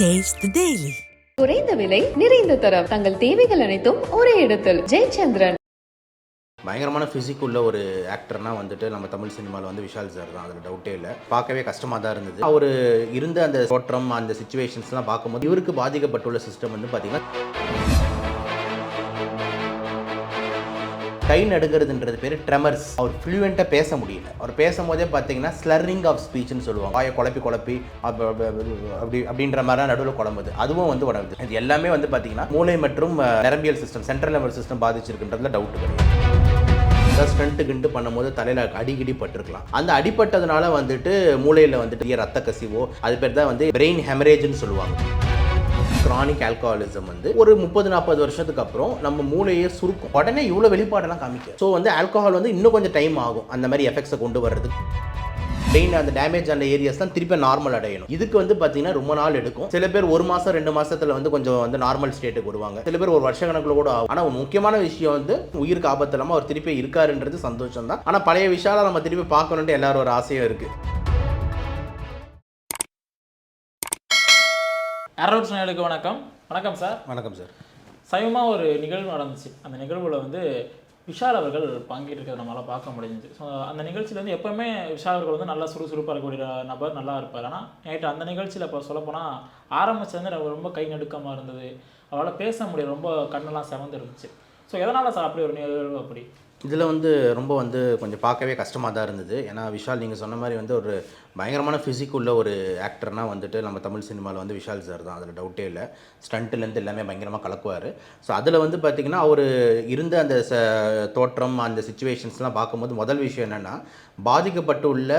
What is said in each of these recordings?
Taste the Daily. குறைந்த விலை நிறைந்த தரம். தங்கள் தேவைகள் அனைத்தும் ஒரே இடத்தில். ஜெயச்சந்திரன். பயங்கரமான ஃபிசிக் உள்ள ஒரு ஆக்டர்னா வந்துட்டு நம்ம தமிழ் சினிமாவில் வந்து விஷால் சார் தான். அதில் டவுட்டே இல்லை. பார்க்கவே கஷ்டமாக தான் இருந்தது. அவர் இருந்த அந்த தோற்றம் அந்த சுச்சுவேஷன்ஸ்லாம் பார்க்கும்போது இவருக்கு பாதிக்கப்பட்டுள்ள சிஸ்டம் வந்து பார்த்தீங்கன்னா கை நடுங்கிறதுன்றது பேர் ட்ரெமர்ஸ் அவர் ஃப்ளூவெண்ட்டாக பேச முடியல. அவர் பேசும்போதே பார்த்தீங்கன்னா ஸ்லர்னிங் ஆஃப் ஸ்பீச்னு சொல்லுவாங்க. வாயை குழப்பி குழப்பி அப்படி அப்படின்ற மாதிரி நடுவில் குழம்புது. அதுவும் வந்து உடம்புது. இது எல்லாமே வந்து பார்த்தீங்கன்னா மூளை மற்றும் நரம்பியல் சிஸ்டம் சென்ட்ரல் நர்வஸ் சிஸ்டம் பாதிச்சிருக்குன்றதுல டவுட் கிடையாது ஏதாவது ஸ்டண்ட்டு கிண்டு பண்ணும்போது தலையில் அடிக்கடி பட்டிருக்கலாம். அந்த அடிப்பட்டதுனால வந்துட்டு மூளையில் வந்துட்டு ரத்த கசிவோ அது பேர் தான் வந்து பிரெயின் ஹெமரேஜ்னு சொல்லுவாங்க. கிரானிக் ஆல்கஹாலிசம் வந்து ஒரு முப்பது நாற்பது வருஷத்துக்கு அப்புறம் நம்ம மூளையை சுருக்கும். உடனே இவ்வளோ வெளிப்பாடெல்லாம் காமிக்கும். ஸோ வந்து ஆல்கஹால் வந்து இன்னும் கொஞ்சம் டைம் ஆகும் அந்த மாதிரி எஃபெக்ட்ஸை கொண்டு வர்றதுக்கு. பெயின் அந்த டேமேஜ் ஆன ஏரியாஸ் தான் திருப்பி நார்மல் அடையணும். இதுக்கு வந்து பார்த்தீங்கன்னா ரொம்ப நாள் எடுக்கும். சில பேர் ஒரு மாதம் ரெண்டு மாதத்தில் வந்து கொஞ்சம் வந்து நார்மல் ஸ்டேட்டுக்கு வருவாங்க. சில பேர் ஒரு வருஷ கணக்கில் கூட ஆகும். ஆனால் முக்கியமான விஷயம் வந்து உயிருக்கு ஆபத்து இல்லாமல் அவர் திருப்பி இருக்காருன்றது சந்தோஷம் தான் ஆனால் பழைய விஷயம் நம்ம திருப்பி பார்க்கணுன்ட்டு எல்லாரும் ஒரு ஆசையும் இருக்குது அரவுட் நேயர்களுக்கு வணக்கம். வணக்கம் சார். வணக்கம் சார். சமயமாக ஒரு நிகழ்வு நடந்துச்சு. அந்த நிகழ்வில் வந்து விஷால் அவர்கள் பங்கேற்றிருக்கிறத நம்மளால் பார்க்க முடிஞ்சுது. ஸோ அந்த நிகழ்ச்சியில் வந்து எப்போவுமே விஷால் அவர்கள் வந்து நல்லா சுறுசுறுப்பாக இருக்கக்கூடிய நபர் நல்லா இருப்பார். ஆனால் நேற்று அந்த நிகழ்ச்சியில் இப்போ சொல்லப்போனால் ஆரம்பிச்சது ரொம்ப- ரொம்ப கை நடுக்கமாக இருந்தது. அவரால் பேச முடியல. ரொம்ப கண்ணெல்லாம் செவந்து இருந்துச்சு ஸோ எதனால் சார் அப்படி ஒரு நிகழ்வு அப்படி? இதில் வந்து ரொம்ப வந்து கொஞ்சம் பார்க்கவே கஷ்டமாக தான் இருந்தது. ஏன்னா விஷால் நீங்கள் சொன்ன மாதிரி வந்து ஒரு பயங்கரமான ஃபிசிக் உள்ள ஒரு ஆக்டர்னால் வந்துட்டு நம்ம தமிழ் சினிமாவில் வந்து விஷால் சார் தான். அதில் டவுட்டே இல்லை. ஸ்டண்ட்டுலேருந்து எல்லாமே பயங்கரமாக கலக்குவார். ஸோ அதில் வந்து பார்த்திங்கன்னா அவர் இருந்த அந்த ச தோற்றம் அந்த சுச்சுவேஷன்ஸ்லாம் பார்க்கும்போது முதல் விஷயம் என்னென்னா பாதிக்கப்பட்டு உள்ள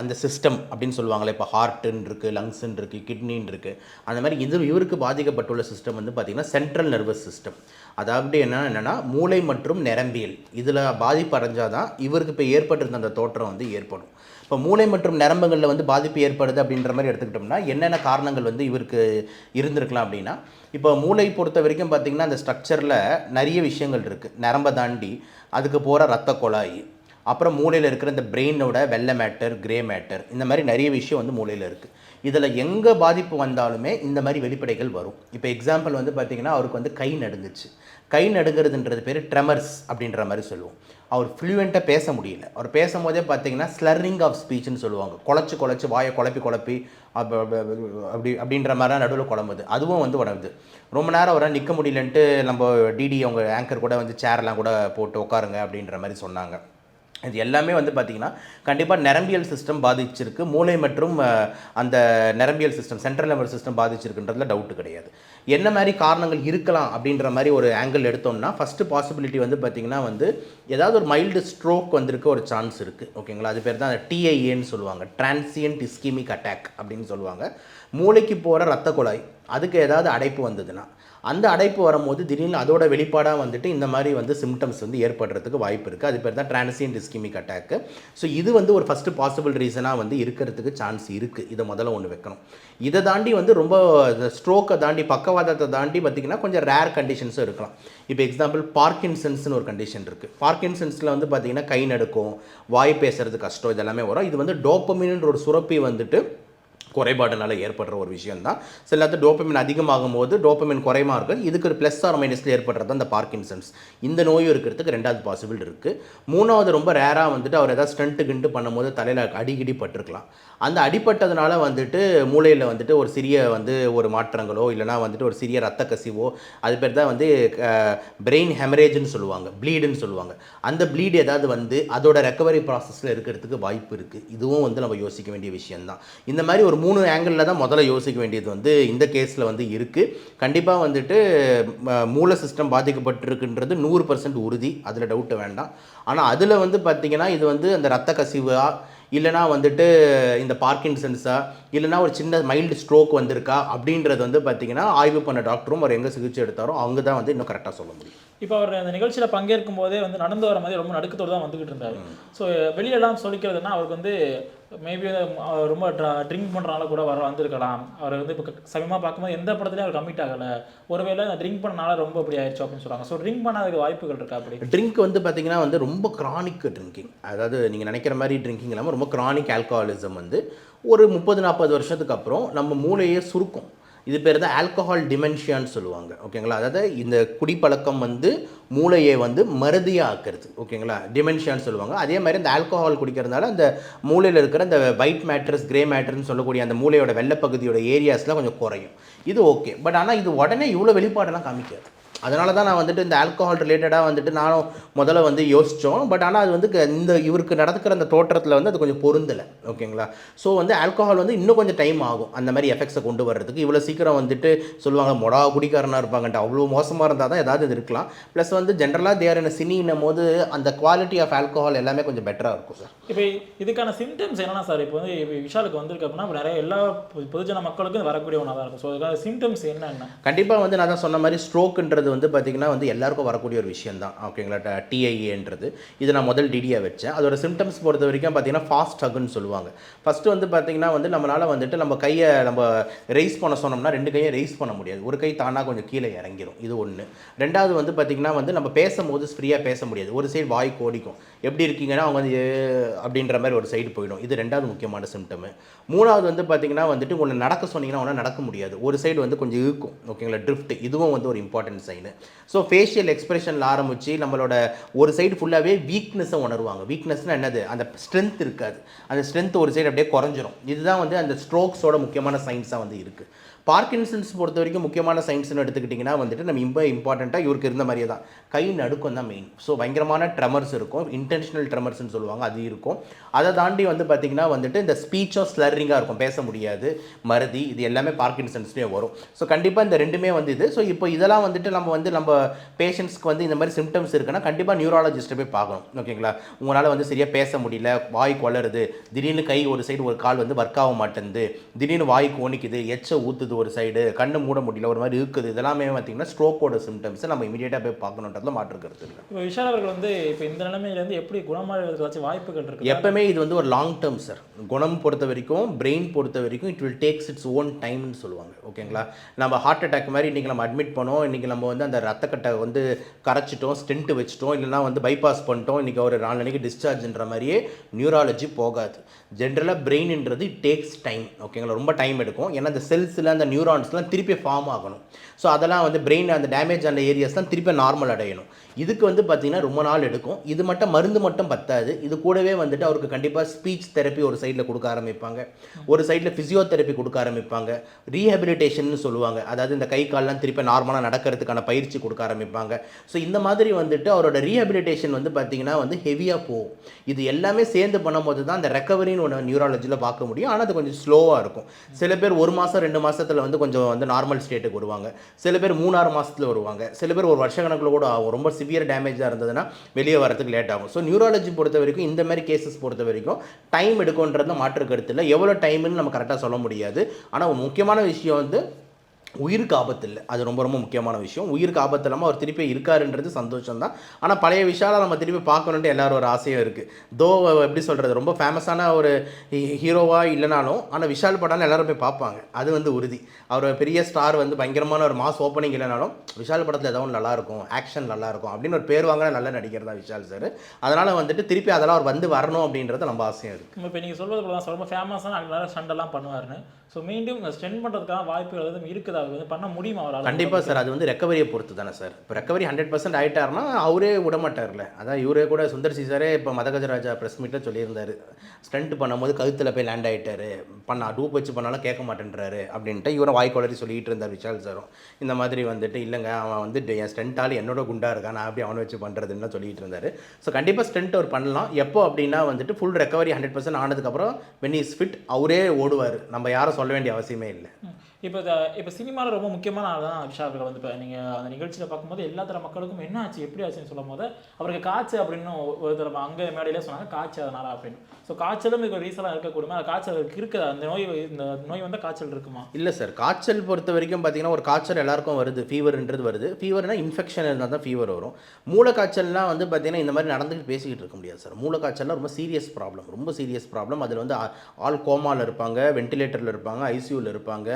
அந்த சிஸ்டம் அப்படின்னு சொல்லுவாங்களே இப்போ ஹார்ட்டுன்னு இருக்குது லங்ஸ்ன்னு இருக்குது கிட்னின்னு இருக்குது அந்த மாதிரி இது இவருக்கு பாதிக்கப்பட்டுள்ள சிஸ்டம் வந்து பார்த்திங்கன்னா சென்ட்ரல் நர்வஸ் சிஸ்டம் அதாவது என்ன என்னென்னா மூளை மற்றும் நரம்பியல். இதில் பாதிப்பு அடைஞ்சாதான் இவருக்கு இப்போ ஏற்பட்டிருந்த அந்த தோற்றம் வந்து ஏற்படும். இப்போ மூளை மற்றும் நரம்புகளில் வந்து பாதிப்பு ஏற்படுது அப்படின்ற மாதிரி எடுத்துக்கிட்டோம்னா என்னென்ன காரணங்கள் வந்து இவருக்கு இருந்திருக்கலாம் அப்படின்னா இப்போ மூளை பொறுத்த வரைக்கும் பார்த்திங்கன்னா அந்த ஸ்ட்ரக்சரில் நிறைய விஷயங்கள் இருக்குது நரம்பை தாண்டி அதுக்கு போகிற ரத்த குழாய் அப்புறம் மூளையில் இருக்கிற இந்த பிரெயினோட வெள்ளை மேட்டர் கிரே மேட்டர் இந்த மாதிரி நிறைய விஷயம் வந்து மூளையில் இருக்குது இதில் எங்கே பாதிப்பு வந்தாலுமே இந்த மாதிரி வெளிப்படைகள் வரும். இப்போ எக்ஸாம்பிள் வந்து பார்த்திங்கன்னா அவருக்கு வந்து கை நடுங்குச்சு. கை நடுங்கிறதுன்றது பேர் ட்ரெமர்ஸ் அப்படின்ற மாதிரி சொல்லுவோம். அவர் ஃப்ளூயண்ட்டாக பேச முடியல. அவர் பேசும்போதே பார்த்தீங்கன்னா ஸ்லரிங் ஆஃப் ஸ்பீச்னு சொல்லுவாங்க. குழச்சி குழச்சி வாயை குழப்பி குழப்பி அப்படி அப்படின்ற மாதிரி நடுவில் குழம்புது. அதுவும் வந்து உடம்புது ரொம்ப நேரம் அவரால் நிற்க முடியலன்ட்டு நம்ம டிடி அவங்க ஆங்கர் கூட வந்து சேர்லாம் கூட போட்டு உட்காருங்க அப்படின்ற மாதிரி சொன்னாங்க. இது எல்லாமே வந்து பார்த்திங்கன்னா கண்டிப்பாக நரம்பியல் சிஸ்டம் பாதிச்சிருக்கு. மூளை மற்றும் அந்த நரம்பியல் சிஸ்டம் சென்ட்ரல் லெவல் சிஸ்டம் பாதிச்சிருக்குன்றதுல டவுட்டு கிடையாது. என்ன மாதிரி காரணங்கள் இருக்கலாம் அப்படின்ற மாதிரி ஒரு ஆங்கிள் எடுத்தோம்னா ஃபஸ்ட்டு பாசிபிலிட்டி வந்து பார்த்திங்கன்னா வந்து ஏதாவது ஒரு மைல்டு ஸ்ட்ரோக் வந்திருக்க ஒரு சான்ஸ் இருக்குது ஓகேங்களா அது பேர் தான் டிஐஏன்னு சொல்லுவாங்க. டிரான்சியன்ட் இஸ்கிமிக் அட்டாக் அப்படின்னு சொல்லுவாங்க. மூளைக்கு போகிற ரத்த குழாய் அதுக்கு ஏதாவது அடைப்பு வந்ததுன்னா அந்த அடைப்பு வரும்போது திடீர்னு அதோட வெளிப்பாடாக வந்துட்டு இந்த மாதிரி வந்து சிம்டம்ஸ் வந்து ஏற்படுறதுக்கு வாய்ப்பு இருக்குது அது பேர் தான் டிரான்சியன்ட் இஸ்கிமிக் அட்டாக்கு ஸோ இது வந்து ஒரு ஃபஸ்ட்டு பாசிபிள் ரீசனாக வந்து இருக்கிறதுக்கு சான்ஸ் இருக்குது இதை முதல்ல ஒன்று வைக்கணும். இதை தாண்டி வந்து ரொம்ப ஸ்ட்ரோக்கை தாண்டி பக்கவாதத்தை தாண்டி பார்த்திங்கன்னா கொஞ்சம் ரேர் கண்டிஷன்ஸும் இருக்கலாம். இப்போ எக்ஸாம்பிள் பார்க்கின்சன்ஸ்னு ஒரு கண்டிஷன் இருக்குது பார்க்கின்சன்ஸில் வந்து பார்த்திங்கன்னா கை நடுக்கும் வாய் பேசுறது கஷ்டம் இதெல்லாமே வரும். இது வந்து டோப்பமின்ற ஒரு சுரப்பி வந்துட்டு குறைபாடுனால ஏற்படுற ஒரு விஷயம் தான் சில நேரத்தில் டோப்பமின் அதிகமாகும் போது டோப்பமின் குறைமா இருக்குது இதுக்கு ஒரு ப்ளஸ் ஆர் மைனஸில் ஏற்படுறது அந்த பார்க்கின்சன்ஸ் இந்த நோயும் இருக்கிறதுக்கு ரெண்டாவது பாசிபிள் இருக்குது மூணாவது ரொம்ப ரேராக வந்துட்டு அவர் ஏதாவது ஸ்டண்ட்டு கிண்டு பண்ணும்போது தலையில் அடிக்கடி பட்டிருக்கலாம். அந்த அடிபட்டதுனால வந்துட்டு மூளையில் வந்துட்டு ஒரு சிறிய வந்து ஒரு மாற்றங்களோ இல்லைனா வந்துட்டு ஒரு சிறிய ரத்த கசிவோ அது பேர் தான் வந்து பிரெயின் ஹெமரேஜ்னு சொல்லுவாங்க ப்ளீடுன்னு சொல்லுவாங்க. அந்த ப்ளீடு ஏதாவது வந்து அதோட ரெக்கவரி ப்ராசஸில் இருக்கிறதுக்கு வாய்ப்பு இருக்குது இதுவும் வந்து நம்ம யோசிக்க வேண்டிய விஷயம்தான். இந்த மாதிரி ஒரு மூணு ஆங்கிளில் தான் முதல்ல யோசிக்க வேண்டியது வந்து இந்த கேஸில் வந்து இருக்குது கண்டிப்பாக வந்துட்டு மூல சிஸ்டம் பாதிக்கப்பட்டிருக்குன்றது நூறு பர்சன்ட் உறுதி. அதில் டவுட்டு வேண்டாம். ஆனால் அதில் வந்து பார்த்திங்கன்னா இது வந்து அந்த ரத்த கசிவாக இல்லைனா வந்துட்டு இந்த பார்க்கின்சன்ஸா இல்லைனா ஒரு சின்ன மைல்டு ஸ்ட்ரோக் வந்திருக்கா அப்படின்றது வந்து பார்த்திங்கன்னா ஆய்வு பண்ண டாக்டரும் அவர் எங்கே சிகிச்சை எடுத்தாரோ அவங்க தான் வந்து இன்னும் கரெக்டாக சொல்ல முடியும். இப்போ அவர் அந்த நிகழ்ச்சியில் பங்கேற்கும் போதே வந்து நடந்து வர மாதிரி ரொம்ப நடுக்கத்தோடு தான் வந்துகிட்டு இருந்தார். ஸோ வெளியெல்லாம் சொல்லிக்கிறதுனா அவருக்கு வந்து மேபி ரொம்ப ட்ரிங்க் பண்ணுறனால கூட வர வந்திருக்கலாம். அவர் வந்து இப்போ சமயமாக பார்க்கும்போது எந்த படத்துலையும் அவர் கமிட் ஆகலை. ஒருவேளை ட்ரிங்க் பண்ணனால ரொம்ப அப்படி ஆயிடுச்சு அப்படின்னு சொல்கிறாங்க ஸோ ட்ரிங்க் பண்ணாத வாய்ப்புகள் இருக்கா அப்படி? ட்ரிங்க் வந்து பார்த்தீங்கன்னா வந்து ரொம்ப கிரானிக் ட்ரிங்கிங் அதாவது நீங்கள் நினைக்கிற மாதிரி ட்ரிங்கிங் இல்லாமல் ரொம்ப கிரானிக் ஆல்கஹாலிசம் வந்து ஒரு முப்பது நாற்பது வருஷத்துக்கு அப்புறம் நம்ம மூளையே சுருக்கும். இது பேர் தான் ஆல்கஹால் டிமென்ஷியான்னு சொல்லுவாங்க. ஓகேங்களா? அதாவது இந்த குடிப்பழக்கம் வந்து மூளையை வந்து மருதியாக ஆக்குறது ஓகேங்களா டிமென்ஷியான்னு சொல்லுவாங்க. அதே மாதிரி இந்த ஆல்கஹால் குடிக்கிறதுனால அந்த மூளையில் இருக்கிற அந்த ஒயிட் மேட்ரஸ் கிரே மேட்டர்னு சொல்லக்கூடிய அந்த மூளையோட வெள்ளப்பகுதியோட ஏரியாஸ்லாம் கொஞ்சம் குறையும். இது ஓகே பட் ஆனால் இது உடனே இவ்வளோ வெளிப்பாடெல்லாம் காமிக்காது. அதனால தான் நான் வந்துட்டு இந்த ஆல்கஹால் ரிலேட்டடாக வந்துட்டு நானும் முதல்ல வந்து யோசித்தோம் பட் ஆனால் அது வந்து இந்த இவருக்கு நடக்கிற அந்த தோற்றத்தில் வந்து அது கொஞ்சம் பொருந்தலை. ஓகேங்களா? ஸோ வந்து ஆல்கஹால் வந்து இன்னும் கொஞ்சம் டைம் ஆகும். அந்த மாதிரி எஃபெக்ட்ஸை கொண்டு வர்றதுக்கு. இவ்வளோ சீக்கிரம் வந்துட்டு சொல்லுவாங்க மொடா குடிக்காரனாக இருப்பாங்கன்ட்டு. அவ்வளோ மோசமாக இருந்தால் தான் ஏதாவது இது இருக்கலாம். ப்ளஸ் வந்து ஜென்ரலாக தேர் என்ன சினின்னும் போது அந்த குவாலிட்டி ஆஃப் ஆல்கஹால் எல்லாமே கொஞ்சம் பெட்டராக இருக்கும் சார் இப்போ இதுக்கான சிம்டம்ஸ் என்னன்னா சார் இப்போ வந்து விஷாலுக்கு வந்திருக்கு அப்படின்னா நிறைய எல்லா பொது- பொதுஜன மக்களுக்கும் வரக்கூடிய ஒன்றா தான் இருக்கும். ஸோ அதுக்கான சிம்டம்ஸ் என்னென்ன? கண்டிப்பாக வந்து நான் தான் சொன்ன மாதிரி ஸ்ட்ரோக்குன்றது வந்து பார்த்திங்கன்னா வந்து எல்லாருக்கும் வரக்கூடிய ஒரு விஷயம் தான் ஓகேங்களா டிஐஏன்றது இது நான் முதல் டிடியாக வச்சேன். அதோட சிம்டம்ஸ் பொறுத்த வரைக்கும் பார்த்தீங்கன்னா ஃபாஸ்ட் ஹக்குன்னு சொல்லுவாங்க. ஃபஸ்ட்டு வந்து பார்த்திங்கன்னா வந்து நம்மளால் வந்துட்டு நம்ம கையை நம்ம ரைஸ் பண்ண சொன்னோம்னா ரெண்டு கையை ரைஸ் பண்ண முடியாது. ஒரு கை தானாக கொஞ்சம் கீழே இறங்கிடும் இது ஒன்று ரெண்டாவது வந்து பார்த்திங்கன்னா வந்து நம்ம பேசும்போது ஃப்ரீயாக பேச முடியாது. ஒரு சைடு வாய் கோடிக்கும். எப்படி இருக்கீங்கன்னா அவங்க வந்து அப்படின்ற மாதிரி ஒரு சைடு போயிடும். இது ரெண்டாவது முக்கியமான சிம்டமு மூணாவது வந்து பார்த்திங்கன்னா வந்துட்டு உங்களை நடக்க சொன்னீங்கன்னா உன்னால் நடக்க முடியாது. ஒரு சைடு வந்து கொஞ்சம் இழுக்கும். ஓகேங்களா? ட்ரிஃப்ட் இதுவும் வந்து ஒரு இம்பார்ட்டன்ட் சைன் ஸோ ஃபேஷியல் எக்ஸ்பிரஷனில் ஆரம்பித்து நம்மளோட ஒரு சைடு ஃபுல்லாகவே வீக்னஸை உணருவாங்க. வீக்னஸ்னால் என்னது? அந்த ஸ்ட்ரென்த் இருக்காது. அந்த ஸ்ட்ரென்த் ஒரு சைடு அப்படியே குறைஞ்சிரும். இதுதான் வந்து அந்த ஸ்ட்ரோக்ஸோட முக்கியமான சயின்ஸாக வந்து இருக்குது பார்க்கின்சன்ஸ் பொறுத்த வரைக்கும் முக்கியமான சயின்ஸ்னு எடுத்துக்கிட்டிங்கன்னா வந்துட்டு நம்ம ரொம்ப இம்பார்ட்டண்ட்டாக இவருக்கு இருந்த மாதிரியே தான். கை நடுக்கம் தான் மெயின் ஸோ பயங்கரமான ட்ரெமர்ஸ் இருக்கும். இன்டென்ஷனல் ட்ரெமர்ஸ்னு சொல்லுவாங்க. அது இருக்கும். அதை தாண்டி வந்து பார்த்திங்கன்னா வந்துட்டு இந்த ஸ்பீச்சும் ஸ்லரிங்காக இருக்கும். பேச முடியாது மருதி இது எல்லாமே பார்க்கின்சன்ஸ்லேயே வரும். ஸோ கண்டிப்பாக இந்த ரெண்டுமே வந்து இது. ஸோ இப்போ இதெல்லாம் வந்துட்டு நம்ம வந்து நம்ம பேஷண்ட்ஸ்க்கு வந்து இந்த மாதிரி சிம்டம்ஸ் இருக்குன்னா கண்டிப்பாக நியூராலஜிஸ்ட்டை போய் பார்க்கணும். ஓகேங்களா உங்களால் வந்து சரியாக பேச முடியல வாய் குளருது திடீர்னு கை ஒரு சைடு ஒரு கால் வந்து ஒர்க் ஆக மாட்டேங்குது திடீர்னு வாய் கோணிக்குது எச்ச ஊற்றுது ஒரு சைடு கண்ணு மூட முடியல ஒரு மாதிரி இருக்குது இதெல்லாமே பார்த்தீங்கன்னா ஸ்ட்ரோக்கோட சிம்டம்ஸை நம்ம இமீடியட்டாக போய் பார்க்கணுன்றதுல மாற்று கருத்து இல்லை. இப்போ விஷால் அவர்கள் வந்து இப்போ இந்த நிலைமையிலேருந்து எப்படி குணமாகிறதுக்கு ஏதாச்சும் வாய்ப்புகள் இருக்கு எப்பவுமே இது வந்து ஒரு லாங் டேர்ம் சார் குணம் பொறுத்த வரைக்கும் பிரெயின் பொறுத்த வரைக்கும் it will takes its own டைம்னு சொல்லுவாங்க. ஓகேங்களா நம்ம ஹார்ட் அட்டாக் மாதிரி இன்றைக்கி நம்ம அட்மிட் பண்ணோம் இன்றைக்கி நம்ம வந்து அந்த ரத்தக்கட்டை வந்து கரைச்சிட்டோம் ஸ்டென்ட் வச்சிட்டோம் இல்லைனா வந்து பைபாஸ் பண்ணிட்டோம் இன்றைக்கி ஒரு நாலு நாளைக்கு டிஸ்சார்ஜ்ன்ற மாதிரியே நியூராலஜி போகாது. ஜென்ரலாக பிரெயின்ன்றது இட் டேக்ஸ் டைம் ஓகேங்களா ரொம்ப டைம் எடுக்கும். ஏன்னா அந்த செல்ஸில் அந்த நியூரான்ஸ்லாம் திருப்பி ஃபார்ம் ஆகணும். ஸோ அதெல்லாம் வந்து பிரெயின் அந்த டேமேஜ் அந்த ஏரியாஸ்லாம் திருப்பி நார்மல் அடையணும். இதுக்கு வந்து பார்த்திங்கன்னா ரொம்ப நாள் எடுக்கும். இது மட்டும் மருந்து மட்டும் பத்தாது. இது கூடவே வந்துட்டு அவருக்கு கண்டிப்பாக ஸ்பீச் தெரப்பி ஒரு சைடில் கொடுக்க ஆரம்பிப்பாங்க. ஒரு சைடில் ஃபிசியோதெரப்பி கொடுக்க ஆரம்பிப்பாங்க. ரீஹபிலிட்டேஷன் சொல்லுவாங்க. அதாவது இந்த கை கால்லாம் திருப்பி நார்மலாக நடக்கிறதுக்கான பயிற்சி கொடுக்க ஆரம்பிப்பாங்க. ஸோ இந்த மாதிரி வந்துட்டு அவரோட ரீஹபிலிட்டேஷன் வந்து பார்த்திங்கன்னா வந்து ஹெவியாக போகும். இது எல்லாமே சேர்ந்து பண்ணும்போது தான் அந்த ரெக்கவரின்னு ஒன்று நியூராலஜியில் பார்க்க முடியும். ஆனால் அது கொஞ்சம் ஸ்லோவாக இருக்கும். சில பேர் ஒரு மாதம் ரெண்டு மாதத்தில் வந்து கொஞ்சம் வந்து நார்மல் ஸ்டேட்டுக்கு வருவாங்க. சில பேர் மூணாறு மாதத்தில் வருவாங்க. சில பேர் ஒரு வருஷ கணக்கில் கூட ஆகும். ரொம்ப சிவியர் டேமேஜாக இருந்ததுன்னா வெளியே வரதுக்கு லேட் ஆகும். ஸோ நியூராலஜி பொறுத்த வரைக்கும் இந்த மாதிரி கேசஸ் பொறுத்த வரைக்கும் டைம் எடுக்கும்ன்றது மாற்று கருத்து இல்லை எவ்வளோ டைம்னு நம்ம கரெக்டாக சொல்ல முடியாது. ஆனால் முக்கியமான விஷயம் வந்து உயிருக்கு ஆபத்து இல்லை. அது ரொம்ப ரொம்ப முக்கியமான விஷயம். உயிருக்கு ஆபத்து இல்லாமல் அவர் திருப்பி இருக்காருன்றது சந்தோஷம் தான் ஆனால் பழைய விஷாலை நம்ம திருப்பி பார்க்கணுன்ட்டு எல்லாரும் ஒரு ஆசையும் இருக்குது தோ எப்படி சொல்கிறது ரொம்ப ஃபேமஸான ஒரு ஹீரோவாக இல்லைனாலும் ஆனால் விஷால் படம்னு எல்லோரும் போய் பார்ப்பாங்க. அது வந்து உறுதி. அவர் பெரிய ஸ்டார் வந்து பயங்கரமான ஒரு மாஸ் ஓப்பனிங் இல்லைனாலும் விஷால் படத்தில் ஏதோ ஒன்று நல்லாயிருக்கும் ஆக்ஷன் நல்லாயிருக்கும் அப்படின்னு ஒரு பேர் வாங்கின நல்ல நடிகர் தான் விஷால் சார் அதனால் வந்துட்டு திருப்பி அதெல்லாம் அவர் வந்து வரணும் அப்படின்றது நம்ம ஆசையாக இருக்குது இப்போ நீங்கள் சொல்வது போல தான் ரொம்ப ஃபேமஸான சண்டெல்லாம் பண்ணுவாருன்னு. ஸோ மீண்டும் ஸ்டென் பண்ணுறதுக்கான வாய்ப்புகள் எதுவும் இருக்குதா அது வந்து பண்ண முடியுமா அவரால்? கண்டிப்பாக சார் அது வந்து ரெக்கவரியை பொறுத்து தானே சார். இப்போ ரெக்கவரி ஹண்ட்ரட் பர்சன்ட் ஆகிட்டாருன்னா அவரே விட மாட்டார்ல அதான் இவரே கூட சுந்தர் சி சாரே இப்போ மதகஜராஜா ப்ரெஸ் மீட்டில் சொல்லியிருந்தார். ஸ்டண்ட் பண்ணும்போது கழுத்தில் போய் லேண்ட் ஆகிட்டாரு பண்ணா டூப் வச்சு பண்ணாலும் கேட்க மாட்டேன்றாரு அப்படின்ட்டு இவரை வாய்க்குளறி சொல்லிட்டு இருந்தார் விஷால் சாரும். இந்த மாதிரி வந்துட்டு இல்லைங்க அவன் வந்து என் ஸ்டென்ட்டால் என்னோட குண்டா இருக்கான் நான் அப்படி அவனை வச்சு பண்ணுறதுன்னு சொல்லிட்டு இருந்தார். ஸோ கண்டிப்பாக ஸ்டென்ட் அவர் பண்ணலாம். எப்போ அப்படின்னா வந்துட்டு ஃபுல் ரெக்கவரி ஹண்ட்ரட் பர்சன்ட் ஆனதுக்கப்புறம் வென் இஸ் ஃபிட் அவரே ஓடுவார். நம்ம யாரும் சொல்ல வேண்டிய அவசியமே இல்லை. இப்போ இப்போ சினிமாவில் ரொம்ப முக்கியமான ஆள் தான் விஷா அவர்கள் வந்து இப்போ நீங்கள் அந்த நிகழ்ச்சியில் பார்க்கும்போது எல்லா தர மக்களுக்கும் என்ன ஆச்சு எப்படி ஆச்சுன்னு சொல்லும் போது அவருக்கு காய்ச்சல் அப்படின்னு ஒரு தடவை அங்கே மேடையிலே சொன்னாங்க காய்ச்சல் அதனால் அப்படின்னு. ஸோ காய்ச்சலும் இப்போ ரீசனாக இருக்கக்கூடுமா? அது காய்ச்சல் அவருக்கு இருக்குதா? அந்த நோய் இந்த நோய் வந்தால் காய்ச்சல் இருக்குமா? இல்லை சார் காய்ச்சல் பொறுத்த வரைக்கும் பார்த்தீங்கன்னா ஒரு காய்ச்சல் எல்லாருக்கும் வருது ஃபீவர்ன்றது வருது. ஃபீவர்னா இன்ஃபெக்ஷன் இருந்தால் தான் ஃபீவர் வரும். மூளைக்காய்ச்சல்லாம் வந்து பார்த்தீங்கன்னா இந்த மாதிரி நடந்துட்டு பேசிக்கிட்டு இருக்க முடியாது சார் மூளை காய்ச்சல்லாம் ரொம்ப சீரியஸ் ப்ராப்ளம் ரொம்ப சீரியஸ் ப்ராப்ளம் அதில் வந்து ஆல் ஆள் கோமாவில் இருப்பாங்க வென்டிலேட்டரில் இருப்பாங்க ஐசியூவில் இருப்பாங்க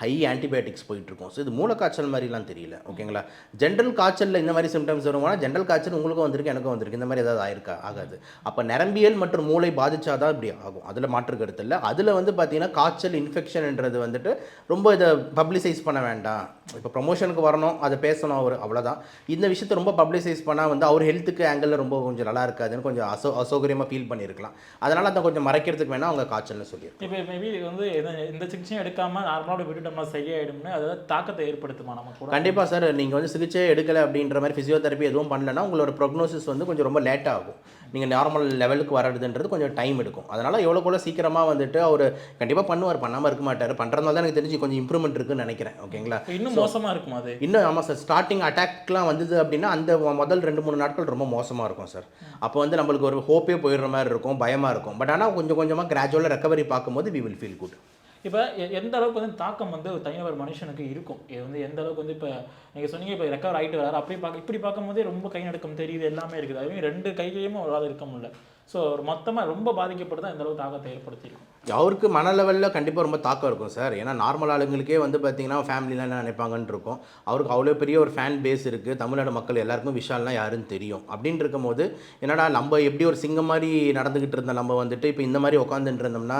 ஹை ஆன்டிபயோட்டிக்ஸ் போயிட்டுருக்கும். ஸோ இது மூலக்காய்ச்சல் மாதிரிலாம் தெரியல. ஓகேங்களா? ஜென்ரல் காய்ச்சலில் இந்த மாதிரி சிம்டம்ஸ் வருமானா ஜென்ரல் காய்ச்சல் உங்களுக்கும் வந்திருக்கு எனக்கும் வந்திருக்கு. இந்த மாதிரி ஏதாவது ஆயிருக்கா? ஆகாது. அப்போ நரம்பியல் மற்றும் மூளை பாதிச்சாதான் இப்படி ஆகும். அதில் மாற்று கருத்து இல்லை. அதில் வந்து பார்த்தீங்கன்னா காய்ச்சல் இன்ஃபெக்ஷன்ன்றது வந்துட்டு ரொம்ப இதை பப்ளிசைஸ் பண்ண வேண்டாம். இப்போ ப்ரொமோஷனுக்கு வரணும் அதை பேசணும் அவர் அவ்வளோதான் இந்த விஷயத்தை ரொம்ப பப்ளிசைஸ் பண்ணால் வந்து அவர் ஹெல்த்துக்கு ஆங்கிளில் ரொம்ப கொஞ்சம் நல்லா இருக்காதுன்னு கொஞ்சம் அசோ அசௌகரியமாக ஃபீல் பண்ணியிருக்கலாம் அதனால் அதை கொஞ்சம் மறைக்கிறதுக்கு வேணால் அவங்க காய்ச்சல்னு சொல்லியிருக்கோம் இப்போ மேபி வந்து எந்த சிகிச்சையும் எடுக்காமல் நார்மலாக விட்டுட்டோம்னா சரியாயிடும்னு அதாவது தாக்கத்தை ஏற்படுத்துமா நம்ம கூட? கண்டிப்பாக சார். நீங்கள் வந்து சிகிச்சை எடுக்கலை அப்படின்ற மாதிரி ஃபிசியோதெரப்பி எதுவும் பண்ணலன்னா உங்களோட ப்ரொக்னோசிஸ் வந்து கொஞ்சம் ரொம்ப லேட் ஆகும். நீங்கள் நார்மல் லெவலுக்கு வர்றதுன்றது கொஞ்சம் டைம் எடுக்கும். அதனால் எவ்வளோ கூட சீக்கிரமாக வந்துட்டு அவர் கண்டிப்பாக பண்ணுவார். பண்ணாமல் இருக்க மாட்டார். பண்ணுறதுனால தான் எனக்கு தெரிஞ்சு கொஞ்சம் இம்ப்ரூவ்மெண்ட் இருக்குன்னு நினைக்கிறேன். ஓகேங்களா? இன்னும் மோசமா இருக்குமா அது? இன்னும் ஆமாம் சார். ஸ்டார்டிங் அட்டாக்லாம் வந்தது அப்படின்னா அந்த முதல் ரெண்டு மூணு நாட்கள் ரொம்ப மோசமாக இருக்கும் சார். அப்போ வந்து நம்மளுக்கு ஒரு ஹோப்பே போயிடுற மாதிரி இருக்கும். பயமாக இருக்கும். பட் ஆனால் கொஞ்சம் கொஞ்சமாக கிராஜுவலாக ரெக்கவரி பார்க்கும்போது வி வில் ஃபீல் குட் இப்போ எ- எந்த அளவுக்கு வந்து தாக்கம் வந்து ஒரு தனிநபர் மனுஷனுக்கு இருக்கும்? இது வந்து எந்த அளவுக்கு வந்து இப்போ நீங்கள் சொன்னீங்க இப்போ ரெக்கவர் ஆகிட்டு வராரு. அப்படி பார்க்க இப்படி பார்க்கும்போதே ரொம்ப கை நடுக்கம் தெரியுது எல்லாமே இருக்குது. அதுவும் ரெண்டு கைகளையும் ஒரு ஆள் இருக்க முடியல. ஸோ மொத்தமாக ரொம்ப பாதிக்கப்பட்டு தான் இந்த அளவுக்கு தாக்கத்தை ஏற்படுத்தியிருக்கும். அவருக்கு மன லெவலில் கண்டிப்பாக ரொம்ப தாக்கம் இருக்கும் சார். ஏன்னா நார்மல் ஆளுங்களுக்கே வந்து பார்த்தீங்கன்னா ஃபேமிலிலாம் என்ன நினைப்பாங்கன்னு இருக்கும். அவருக்கு அவ்வளோ பெரிய ஒரு ஃபேன் பேஸ் இருக்குது தமிழ்நாடு மக்கள் எல்லாருக்கும் விஷால்னா யாருன்னு தெரியும். அப்படின்னு இருக்கும்போது என்னடா நம்ம எப்படி ஒரு சிங்கம் மாதிரி நடந்துக்கிட்டு இருந்த நம்ம வந்துட்டு இப்போ இந்த மாதிரி உட்காந்துட்டு இருந்தோம்னா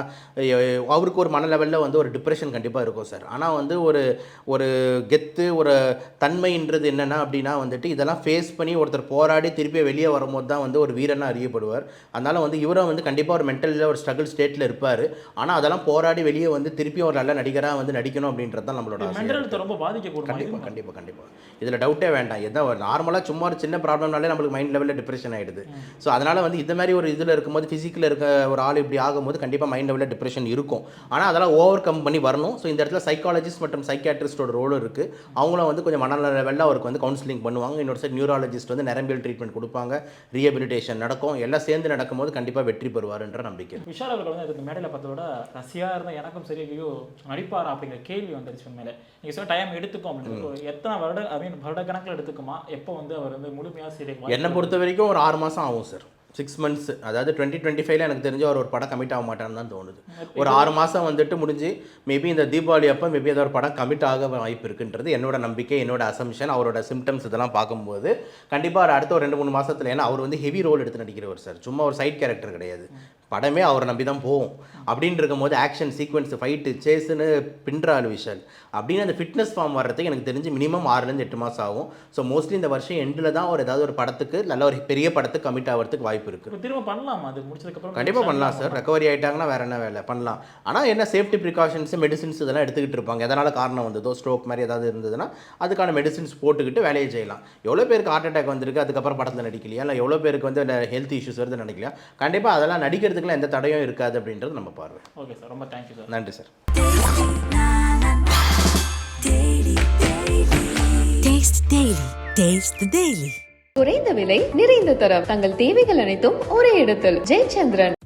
அவருக்கு ஒரு மன லெவலில் வந்து ஒரு டிப்ரெஷன் கண்டிப்பாக இருக்கும் சார். ஆனால் வந்து ஒரு ஒரு கெத்து ஒரு தன்மைன்றது என்னென்னா அப்படின்னா வந்துட்டு இதெல்லாம் ஃபேஸ் பண்ணி ஒருத்தர் போராடி திருப்பி வெளியே வரும்போது தான் வந்து ஒரு வீரனாக அறியப்படுவார். அதனால் வந்து இவரும் வந்து கண்டிப்பாக ஒரு மென்டலில் ஒரு ஸ்ட்ரகிள் ஸ்டேட்டில் இருப்பார். ஆனால் அதெல்லாம் போராடி வெளியே வந்து திருப்பியும் ஒரு நல்ல நடிகராக வந்து நடிக்கணும் அப்படின்றது தான் நம்மளோட ஆசை மென்டல் ஹெல்த் ரொம்ப பாதிக்கக்கூடும் கண்டிப்பாக கண்டிப்பாக கண்டிப்பாக இதில் டவுட்டே வேண்டாம். எதாவது ஒரு நார்மலாக சும்மா ஒரு சின்ன ப்ராப்ளம்னாலே நம்மளுக்கு மைண்ட் லெவலில் டிப்ரெஷன் ஆகிடுது ஸோ அதனால் வந்து இந்த மாதிரி ஒரு இதில் இருக்கும்போது ஃபிசிக்கில் இருக்க ஒரு ஆள் இப்படி ஆகும்போது கண்டிப்பாக மைண்ட் லெவலில் டிப்ரெஷன் இருக்கும். ஆனால் அதெல்லாம் ஓவர் கம் பண்ணி வரணும். ஸோ இந்த இடத்துல சைக்காலஜிஸ்ட் மற்றும் சைக்காட்ரிஸ்டோட ரோலும் இருக்குது அவங்களும் வந்து கொஞ்சம் மன லெவலில் அவருக்கு வந்து கவுன்சிலிங் பண்ணுவாங்க. இன்னொரு சைட் நியூராலஜிஸ்ட் வந்து நரம்பியல் ட்ரீட்மெண்ட் கொடுப்பாங்க. ரீஹபிலிட்டேஷன் நடக்கும். எல்லாம் சேர்ந்து நடக்கும்போது கண்டிப்பாக வெற்றி பெறுவாருன்ற நம்பிக்கை. விஷால் அவர்கள் வந்து அதுக்கு மேடையில் பார்த்ததோட ரசிகா இருந்த எனக்கும் சரி ஐயோ நடிப்பாரா அப்படிங்கிற கேள்வி வந்துருச்சு உண்மையில. நீங்கள் சொல்ல டைம் எடுத்துக்கும் அப்படின்னு எத்தனை வருட ஐ மீன் வருட கணக்கில் எடுத்துக்குமா? எப்போ வந்து அவர் வந்து முழுமையாக சீரியல் என்னை பொறுத்த வரைக்கும் ஒரு ஆறு மாதம் ஆகும் சார் சிக்ஸ் மந்த்ஸ் அதாவது டுவெண்ட்டி டுவெண்ட்டி ஃபைவ்ல எனக்கு தெரிஞ்சு அவர் ஒரு படம் கமிட் ஆக மாட்டான்னு தான் தோணுது. ஒரு ஆறு மாதம் வந்துட்டு முடிஞ்சு மேபி இந்த தீபாவளி அப்போ மேபி ஏதாவது ஒரு படம் கமிட் ஆக வாய்ப்பு இருக்குன்றது என்னோட நம்பிக்கை என்னோட அசம்ஷன் அவரோட சிம்டம்ஸ் இதெல்லாம் பார்க்கும்போது கண்டிப்பாக அவர் அடுத்த ஒரு ரெண்டு மூணு மாசத்துல ஏன்னா அவர் வந்து ஹெவி ரோல் எடுத்து நடிக்கிறவர் சார் சும்மா ஒரு சைட் கேரக்டர் கிடையாது. படமே அவரை நம்பி தான் போகும். அப்படின்னு இருக்கும்போது ஆக்ஷன் சீக்வன்ஸ் ஃபைட்டு சேஸுன்னு பின்ற ஆள் விஷால் அப்படின்னு அந்த ஃபிட்னஸ் ஃபார்ம் வர்றதுக்கு எனக்கு தெரிஞ்சு மினிமம் ஆறுலேருந்து எட்டு மாதம் ஆகும். ஸோ மோஸ்ட்லி இந்த வருஷம் எண்டில் தான் ஒரு ஏதாவது ஒரு படத்துக்கு நல்ல ஒரு பெரிய படத்துக்கு கமிட் ஆகிறதுக்கு வாய்ப்பு இருக்குது திரும்ப பண்ணலாமா? அது முடிச்சதுக்கப்புறம் கண்டிப்பாக பண்ணலாம் சார். ரெக்கவரி ஆகிட்டாங்கன்னா வேறு என்ன வேலை? பண்ணலாம். ஆனால் என்ன சேஃப்டி ப்ரிகாஷன்ஸ் மெடிசின்ஸ் இதெல்லாம் எடுத்துக்கிட்டு இருப்பாங்க. எதனால் காரணம் வந்ததோ ஸ்ட்ரோக் மாதிரி ஏதாவது இருந்ததுன்னா அதுக்கான மெடிசின்ஸ் போட்டுக்கிட்டு வேலையை செய்யலாம். எவ்வளோ பேருக்கு ஹார்ட் அட்டாக் வந்திருக்கு அதுக்கப்புறம் படத்தில் நடிக்கலையா? இல்லை எவ்வளோ பேருக்கு வந்து ஹெல்த் இஷ்யூஸ் வருது நினைக்கலையா? கண்டிப்பாக அதெல்லாம் நடிக்கிறதுக்குலாம் எந்த தடையும் இருக்காது அப்படின்றது நம்ம பார்வை. ஓகே சார் ரொம்ப தேங்க்யூ சார். நன்றி sir. Taste Daily. Taste the Daily. குறைந்த விலை நிறைந்த தரம். தங்கள் தேவைகள் அனைத்தும் ஒரே இடத்தில். ஜெயச்சந்திரன்.